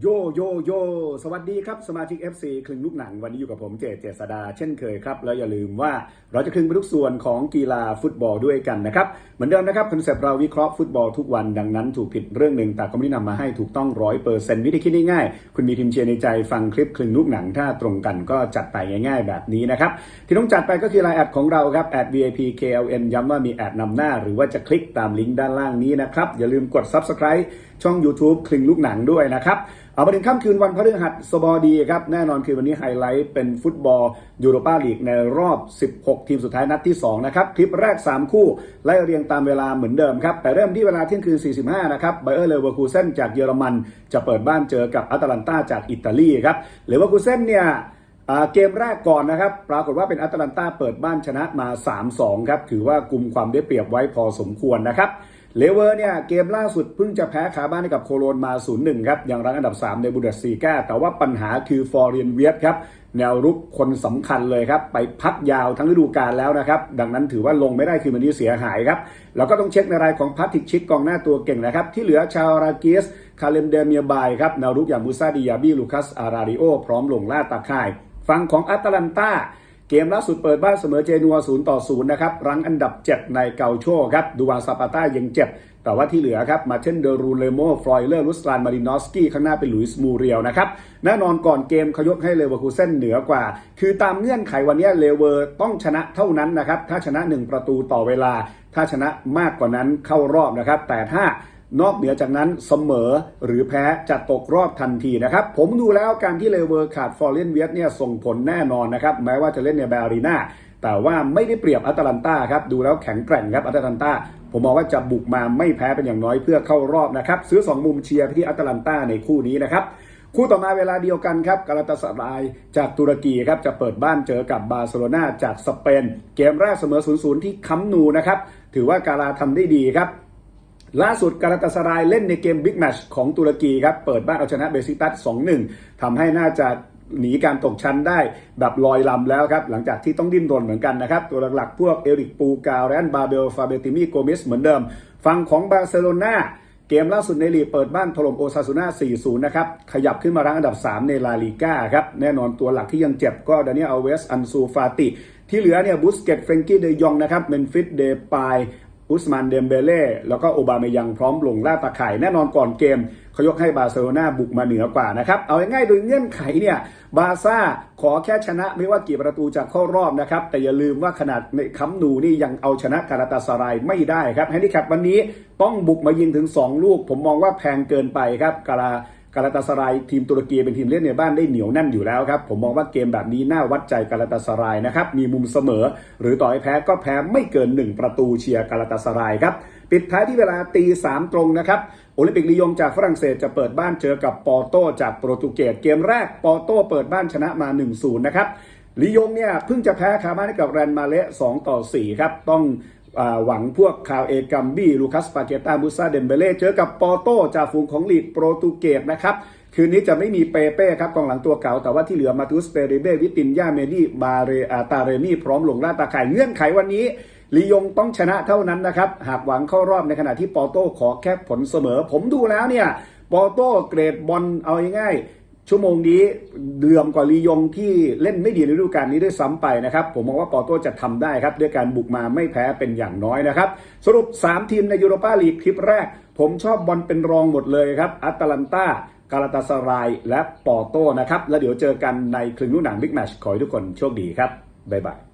โยโยโยสวัสดีครับ สมาชิก FC คลึงลูกหนัง วันนี้อยู่กับผมเจเจษดาเช่นเคยครับ แล้วอย่าลืมว่าเราจะคลึงไปทุกส่วนของกีฬาฟุตบอลด้วยกันนะครับ เหมือนเดิมนะครับคอนเซปต์เราวิเคราะห์ฟุตบอลทุกวันดังนั้น ถูกผิดเรื่องหนึ่งแต่ก็ไม่ได้นำมาให้ถูกต้องร้อยเปอร์เซ็นต์วิธีคิดง่ายๆคุณมีทีมเชียร์ในใจฟังคลิปคลึงลูกหนัง ถ้าตรงกันก็จัดไปง่าย ๆ แบบนี้นะครับที่ต้องจัดไปก็คือไลน์แอดของเราครับแอด VIP KLN ย้ำว่ามีแอดนำหน้า หรือว่าจะคลิกตามลิงก์ด้านล่างนี้นะครับอย่าลืมกด Subscribe ช่อง YouTube คลึงลูกหนังด้วยนะครับ เอามาถึงค่ำคืนวันพฤหัสบดีครับ แน่นอนคือวันนี้ไฮไลท์เป็นฟุตบอลยูโรปาลีกในรอบ 16 ทีมสุดท้ายนัดที่ 2 นะครับ คลิปแรก 3 คู่ ไล่เรียงตามเวลาเหมือนเดิมครับ แต่เริ่มที่เวลาเที่ยงคืน 45 นะครับไบเออร์เลเวอร์คูเซนจากเยอรมัน จะเปิดบ้านเจอกับอัตแลนตาจากอิตาลีครับเลเวอร์คูเซนเนี่ยเกมแรกก่อนนะครับ ปรากฏว่าเป็นอัตแลนตาเปิดบ้านชนะมา 3-2 ครับถือว่ากลุ่มความได้เปรียบไว้พอสมควรนะครับ เลเวอร์เนี่ยเกมล่าสุดเพิ่งจะแพ้ขาบ้านให้กับโคโลนมา 0-1 ครับยังรั้งอันดับ 3 ในบุนเดสซีกาแต่ว่าปัญหาคือฟอร์เรียนเวียตครับแนวรุกคนสำคัญเลยครับ ไปพักยาวทั้งฤดูกาลแล้วนะครับ ดังนั้นถือว่าลงไม่ได้คือมันนี้เสียหายครับ แล้วก็ต้องเช็คในรายของพัติกชิกกองหน้าตัวเก่งนะครับ ที่เหลือชาวราเกสคาเลมเดเมียบายครับ แนวรุกอย่างมูซาดิยาบีลูคัสอาราริโอ พร้อมลงล่าตาข่าย ฝั่งของอัตแลนตา เกมล่าสุดเปิดบ้านเสมอเจนัว0ต่อ0นะครับ รั้งอันดับ 7 ในเกาโชครับดูวาซาปาต้ายังเจ็บ แต่ว่าที่เหลือครับ มาเทนเดรูเลโมฟลอยเลอร์ลุสลานมารินอสกี้ ข้างหน้าเป็นหลุยส์มูเรียลนะครับ แน่นอนก่อนเกมเขายกให้เลเวอร์คูเซนเหนือกว่า คือตามเงื่อนไขวันนี้เลเวอร์ต้องชนะเท่านั้นนะครับ ถ้าชนะ 1 ประตูต่อเวลา ถ้าชนะมากกว่านั้นเข้ารอบนะครับ แต่ถ้า นอกเหนือจากนั้นเสมอหรือแพ้จะตกรอบทันทีนะครับ ผมดูแล้วการที่เลเวอร์ขาดฟอร์เรนเวียตเนี่ยส่งผลแน่นอนนะครับ แม้ว่าจะเล่นในแบรีนาแต่ว่าไม่ได้เปรียบอัตแลนตาครับ ดูแล้วแข็งแกร่งครับอัตแลนตาผมมองว่าจะบุกมาไม่แพ้เป็นอย่างน้อยเพื่อเข้ารอบนะครับ ซื้อ 2 มุมเชียร์ที่อัตแลนตาในคู่นี้นะครับคู่ต่อมาเวลาเดียวกันครับกาลาตาสรายจากตุรกีครับจะเปิดบ้านเจอกับบาร์เซโลนาจากสเปน เกมแรกเสมอ 0-0 ที่คัมนูนะครับ ถือว่ากาลาทำได้ดีครับ ล่าสุดกาลาตาสรายเล่นในเกมบิ๊กแมชของตุรกีครับเปิดบ้านเอาชนะเบซิตัส 2-1 ทำให้น่าจะหนีการตกชั้นได้แบบลอยลำแล้วครับ หลังจากที่ต้องดิ้นรนเหมือนกันนะครับ ตัวหลักๆ พวกเอริกปูกาแรนบาเบล ฟาเบติมีโกเมสเหมือนเดิม ฝั่งของบาร์เซโลนาเกมล่าสุดในลีกเปิดบ้านถล่มโอซาซูน่า 4-0 นะครับ ขยับขึ้นมารั้งอันดับ 3 ในลาลีกาครับ แน่นอนตัวหลักที่ยังเจ็บก็ดานิเอลอัลเวส อันซูฟาติ ที่เหลือเนี่ยบุสเกตเฟรงกี้เดยองนะครับเมนฟิสเดปาย อุสมานเดมเบเล่แล้วก็โอบาเมยังพร้อมลงล่าตาข่ายแน่นอนก่อนเกมเขายกให้บาร์เซโลนาบุกมาเหนือกว่านะครับ เอาง่ายๆโดยเงื่อนไขเนี่ยบาซ่าขอแค่ชนะไม่ว่ากี่ประตูจากเข้ารอบนะครับ แต่อย่าลืมว่าขนาดในคัมนูนี่ยังเอาชนะกาลาตาสารายไม่ได้ครับแฮนดิแคปวันนี้ต้องบุกมายิงถึง 2 ลูก ผมมองว่าแพงเกินไปครับกาลา กาลาตาสรายทีมตุรกีเป็นทีมเล่นในบ้านได้เหนียวแน่นอยู่แล้วครับ ผมมองว่าเกมแบบนี้น่าวัดใจกาลาตาสรายนะครับ มีมุมเสมอ หรือต่อให้แพ้ก็แพ้ไม่เกิน 1 ประตูเชียร์กาลาตาสรายครับ ปิดท้ายที่เวลาตีสามตรงนะครับโอลิมปิกลียงจากฝรั่งเศสจะเปิดบ้านเจอกับปอร์โตจากโปรตุเกสเกมแรกปอร์โตเปิดบ้านชนะมา 1-0 นะครับลียงเนี่ยเพิ่งจะแพ้คาบ้านให้กับแรนมาเละ2ต่อ4ครับต้อง หวังพวกคาวเอกัมบี้ลูคัสปาเกตาบุซาเดมเบเล่เจอกับปอร์โตจาฝูงของลีกโปรตุเกสนะครับคืนนี้จะไม่มีเปเป้ครับกองหลังตัวเก่า แต่ว่าที่เหลือมาตุสเปริเบวิตินยาเมดี้บาเรอาตาเรมี่พร้อมลงล่าตาไข่ายเงื่อนไขวันนี้ลียงต้องชนะเท่านั้นนะครับ หากหวังเข้ารอบในขณะที่ปอร์โตขอแค่ผลเสมอ ผมดูแล้วเนี่ย ปอร์โตเกรดบอลเอาง่าย ชั่วโมงนี้เดือมกว่าลียงที่เล่นไม่ดีในฤดูกาลนี้ด้วยซ้ำไปนะครับ ผมมองว่าปอร์โตจะทำได้ครับ ด้วยการบุกมาไม่แพ้เป็นอย่างน้อยนะครับ สรุป 3 ทีมในยูโรปาลีกคลิปแรก ผมชอบบอลเป็นรองหมดเลยครับอัตแลนตากาลาตาสรายและปอร์โตนะครับ แล้วเดี๋ยวเจอกันในครึ่งลูกหนังบิ๊กแมชขอให้ทุกคนโชคดีครับบ๊ายบาย